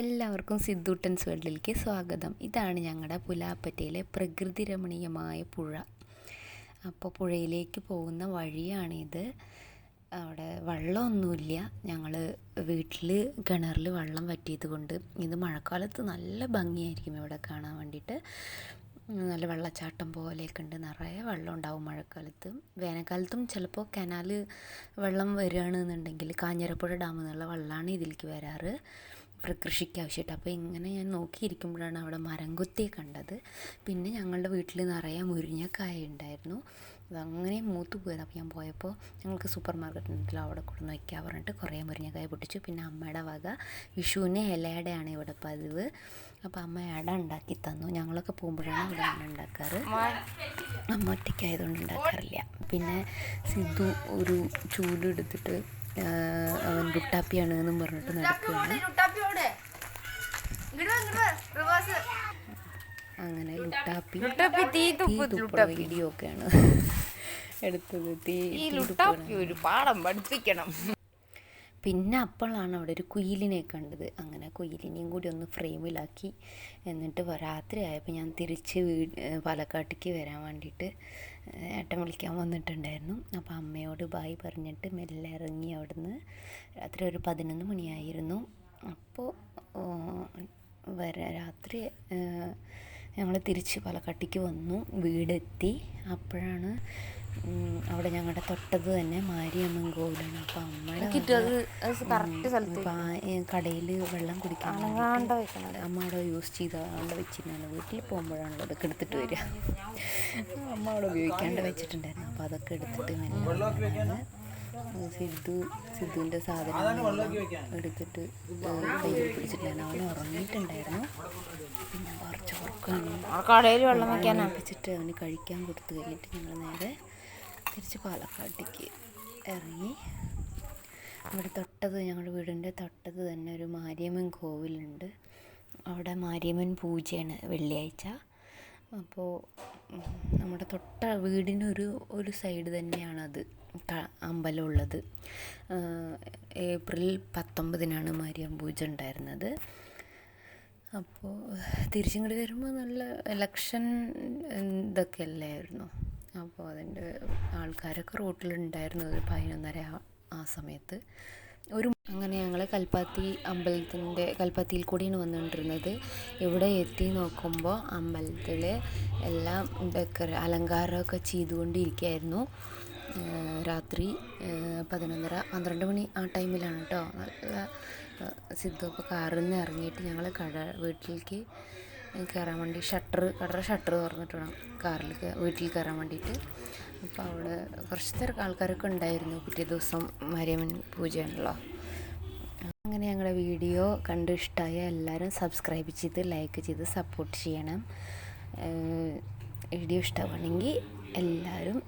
എല്ലാവർക്കും സിദ്ധൂട്ടൻസ് വേൾഡിലേക്ക് സ്വാഗതം. ഇതാണ് ഞങ്ങളുടെ പുലാപ്പറ്റയിലെ പ്രകൃതി രമണീയമായ പുഴ. അപ്പോൾ പുഴയിലേക്ക് പോകുന്ന വഴിയാണിത്. അവിടെ വെള്ളമൊന്നുമില്ല. ഞങ്ങൾ വീട്ടിൽ കിണറിൽ വെള്ളം വറ്റിയത് കൊണ്ട് ഇത് മഴക്കാലത്ത് നല്ല ഭംഗിയായിരിക്കും ഇവിടെ കാണാൻ വേണ്ടിയിട്ട്. നല്ല വെള്ളച്ചാട്ടം പോലെയൊക്കെ ഉണ്ട് നിറയെ വെള്ളം ഉണ്ടാവും മഴക്കാലത്ത്. വേനൽക്കാലത്തും ചിലപ്പോൾ കനാൽ വെള്ളം വരികയാണെന്നുണ്ടെങ്കിൽ കാഞ്ഞിരപ്പുഴ ഡാമിൽ നിന്നുള്ള വെള്ളമാണ് ഇതിലേക്ക് വരാറ്. കൃഷിക്ക് ആവശ്യമായിട്ട്. അപ്പോൾ ഇങ്ങനെ ഞാൻ നോക്കിയിരിക്കുമ്പോഴാണ് അവിടെ മരം കൊത്തിയെ കണ്ടത്. പിന്നെ ഞങ്ങളുടെ വീട്ടിൽ നിറയെ മുരിങ്ങക്കായ ഉണ്ടായിരുന്നു. അതങ്ങനെ മൂത്ത് പോയത്. അപ്പോൾ ഞാൻ പോയപ്പോൾ ഞങ്ങൾക്ക് സൂപ്പർ മാർക്കറ്റ് ഉണ്ടല്ലോ അവിടെ കൊണ്ടുവന്ന് വയ്ക്കാൻ പറഞ്ഞിട്ട് കുറേ മുരിങ്ങക്കായ പൊട്ടിച്ചു. പിന്നെ അമ്മയുടെ വക വിഷുവിന് ഇലയുടെയാണ് ഇവിടെ പതിവ്. അപ്പോൾ അമ്മ ഇട ഉണ്ടാക്കി തന്നു. ഞങ്ങളൊക്കെ പോകുമ്പോഴാണ് ഇവിടെ അമ്മ ഉണ്ടാക്കാറ്. അമ്മ ഒറ്റയ്ക്കായതുകൊണ്ട് ഉണ്ടാക്കാറില്ല. പിന്നെ സിദ്ധു ഒരു ചൂട് എടുത്തിട്ട് അവൻ ഗുട്ടാപ്പിയാണ് എന്നും പറഞ്ഞിട്ട് നടക്കുകയാണ് അങ്ങനെ ലുട്ടാപ്പി ലുട്ടാപ്പി തീ തുപ്പുള്ള. വീഡിയോ ഒക്കെയാണ് എടുത്തത്. തീ ഈ തീ ലുട്ടാപ്പി ഒരു പാഠം പഠിപ്പിക്കണം. പിന്നെ അപ്പോഴാണ് അവിടെ ഒരു കുയിലിനെ കണ്ടത്. അങ്ങനെ കുയിലിനെയും കൂടി ഒന്ന് ഫ്രെയിമിലാക്കി. എന്നിട്ട് വ- രാത്രിയായപ്പോൾ ഞാൻ തിരിച്ച് വീട് പാലക്കാട്ടേക്ക് വരാൻ വേണ്ടിയിട്ട് ഏട്ടൻ വിളിക്കാൻ വന്നിട്ടുണ്ടായിരുന്നു. അപ്പോൾ അമ്മയോട് ബായ് പറഞ്ഞിട്ട് മെല്ലെ ഇറങ്ങി അവിടുന്ന് രാത്രി ഒരു പതിനൊന്ന് മണിയായിരുന്നു. അപ്പോൾ വര രാത്രി ഞങ്ങൾ തിരിച്ച് പാലക്കാട്ടേക്ക് വന്നു. വീടെത്തി. അപ്പോഴാണ് അവിടെ ഞങ്ങളുടെ തൊട്ടത് തന്നെ മാരിയമ്മൻ കോവിലാണ്. അപ്പൊ അമ്മയുടെ അത് കറക്റ്റ് സ്ഥലത്ത് കടയിൽ വെള്ളം കുടിക്കാൻ അമ്മ അവിടെ യൂസ് ചെയ്ത അവിടെ വെച്ചിരുന്നാണ് വീട്ടിൽ പോകുമ്പോഴാണല്ലോ അതൊക്കെ എടുത്തിട്ട് വരിക. അമ്മ അവിടെ ഉപയോഗിക്കാണ്ട് വെച്ചിട്ടുണ്ടായിരുന്നു. അപ്പൊ അതൊക്കെ എടുത്തിട്ട് മെല്ലെ. സിദ്ധു സിദ്ധുവിന്റെ സാധനം എടുത്തിട്ട് കയ്യിൽ പിടിച്ചിട്ടുണ്ടായിരുന്നു. അവൻ ഉറങ്ങിയിട്ടുണ്ടായിരുന്നു. പിന്നെ കുറച്ച് ഉറക്കാണ് കടയിൽ വെള്ളം വെക്കാൻ അവന് കഴിക്കാൻ കൊടുത്തു കഴിഞ്ഞിട്ട് ഞങ്ങൾ നേരെ തിരിച്ച് പാലക്കാട്ടേക്ക് ഇറങ്ങി. അവിടെ തൊട്ടത് ഞങ്ങളുടെ വീടിന്റെ തൊട്ടത് തന്നെ ഒരു മാരിയമ്മൻ കോവിലുണ്ട്. അവിടെ മാരിയമ്മൻ പൂജയാണ് വെള്ളിയാഴ്ച. അപ്പോൾ നമ്മുടെ തൊട്ട വീടിനൊരു ഒരു സൈഡ് തന്നെയാണത് അമ്പലമുള്ളത്. ഏപ്രിൽ പത്തൊമ്പതിനാണ് മാരിയമ്മൻ പൂജ ഉണ്ടായിരുന്നത്. അപ്പോൾ തിരിച്ചിങ്ങോട്ട് വരുമ്പോൾ നല്ല ഇലക്ഷൻ ഇതൊക്കെ അല്ലായിരുന്നു? അപ്പോൾ അതിന്റെ ആൾക്കാരൊക്കെ റോട്ടിലുണ്ടായിരുന്നു ഒരു പതിനൊന്നര ആ- സമയത്ത്. ഒരു അങ്ങനെ ഞങ്ങൾ കൽപ്പാത്തി അമ്പലത്തിന്റെ കൽപ്പാത്തിയിൽ കൂടിയാണ് വന്നുകൊണ്ടിരുന്നത്. ഇവിടെ എത്തി നോക്കുമ്പോൾ അമ്പലത്തിൽ എല്ലാം ഡെക്കറ അലങ്കാരമൊക്കെ ചെയ്തുകൊണ്ടിരിക്കുകയായിരുന്നു. രാത്രി പതിനൊന്നര പന്ത്രണ്ട് മണി ആ ടൈമിലാണ് കേട്ടോ. നല്ല സിദ്ധു കാറിൽ നിന്ന് ഇറങ്ങിയിട്ട് ഞങ്ങൾ കട വീട്ടിലേക്ക് കയറാൻ വേണ്ടി ഷട്ടർ കടയുടെ ഷട്ടർ തുറന്നിട്ട് വേണം കാറിൽ വീട്ടിൽ കയറാൻ വേണ്ടിയിട്ട്. അപ്പോൾ അവിടെ കുറച്ച് തിരക്ക് ആൾക്കാരൊക്കെ ഉണ്ടായിരുന്നു. പിറ്റേ ദിവസം മരിയമ്മൻ പൂജയാണല്ലോ അങ്ങനെ ഞങ്ങളുടെ വീഡിയോ കണ്ട് ഇഷ്ടമായ എല്ലാവരും സബ്സ്ക്രൈബ് ചെയ്ത് ലൈക്ക് ചെയ്ത് സപ്പോർട്ട് ചെയ്യണം. വീഡിയോ ഇഷ്ടമാണെങ്കിൽ എല്ലാവരും